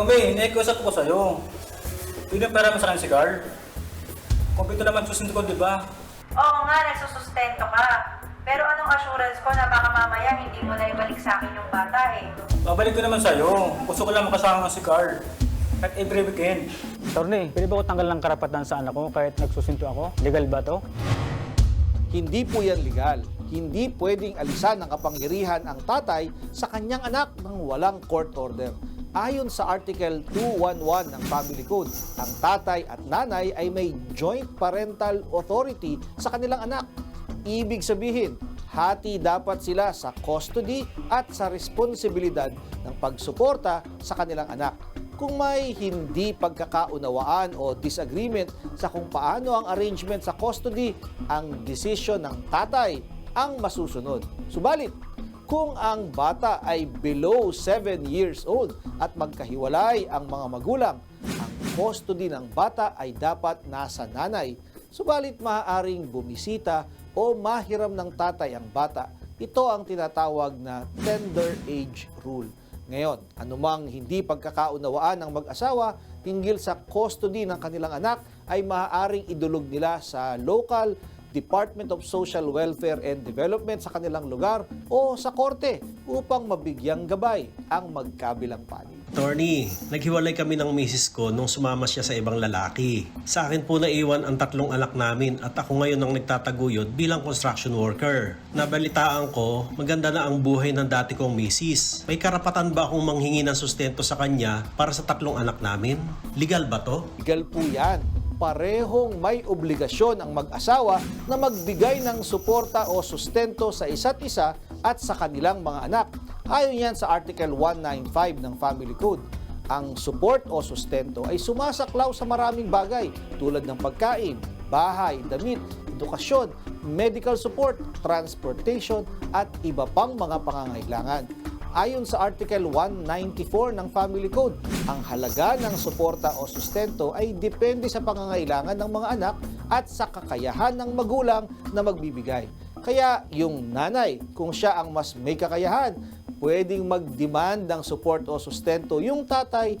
May. Nakikusap ko sa'yo. Pwede yung pera mo sa akin si Carl. Kumpito naman susunod ko, di ba? Oo nga, nagsusustento ka. Pero anong assurance ko na baka mamaya hindi mo na ibalik sa akin yung bata eh. Babalik ko naman sa'yo. Gusto ko lang makasama si Carl. At every weekend. Attorney, pwede ba ko tanggal ng karapatan sa anak ko kahit nagsusinto ako? Legal ba to? Hindi po yan legal. Hindi pwedeng alisan ng kapangyarihan ang tatay sa kanyang anak ng walang court order. Ayon sa Article 211 ng Family Code, ang tatay at nanay ay may joint parental authority sa kanilang anak. Ibig sabihin, hati dapat sila sa custody at sa responsibilidad ng pagsuporta sa kanilang anak. Kung may hindi pagkakaunawaan o disagreement sa kung paano ang arrangement sa custody, ang desisyon ng tatay ang masusunod. Subalit, kung ang bata ay below 7 years old at magkahiwalay ang mga magulang, ang custody ng bata ay dapat nasa nanay. Subalit maaaring bumisita o mahiram ng tatay ang bata. Ito ang tinatawag na tender age rule. Ngayon, anumang hindi pagkakaunawaan ng mag-asawa hinggil sa custody ng kanilang anak ay maaaring idulog nila sa local Department of Social Welfare and Development sa kanilang lugar o sa korte upang mabigyang gabay ang magkabilang panig. Attorney, naghiwalay kami ng misis ko nung sumama siya sa ibang lalaki. Sa akin po naiwan ang tatlong anak namin at ako ngayon ang nagtataguyod bilang construction worker. Nabalitaan ko, maganda na ang buhay ng dati kong misis. May karapatan ba akong manghingi ng sustento sa kanya para sa tatlong anak namin? Legal ba to? Legal po yan. Parehong may obligasyon ang mag-asawa na magbigay ng suporta o sustento sa isa't isa at sa kanilang mga anak. Ayon yan sa Article 195 ng Family Code. Ang support o sustento ay sumasaklaw sa maraming bagay tulad ng pagkain, bahay, damit, edukasyon, medical support, transportation at iba pang mga pangangailangan. Ayon sa Article 194 ng Family Code, ang halaga ng suporta o sustento ay depende sa pangangailangan ng mga anak at sa kakayahan ng magulang na magbibigay. Kaya yung nanay, kung siya ang mas may kakayahan, pwedeng mag-demand ng support o sustento yung tatay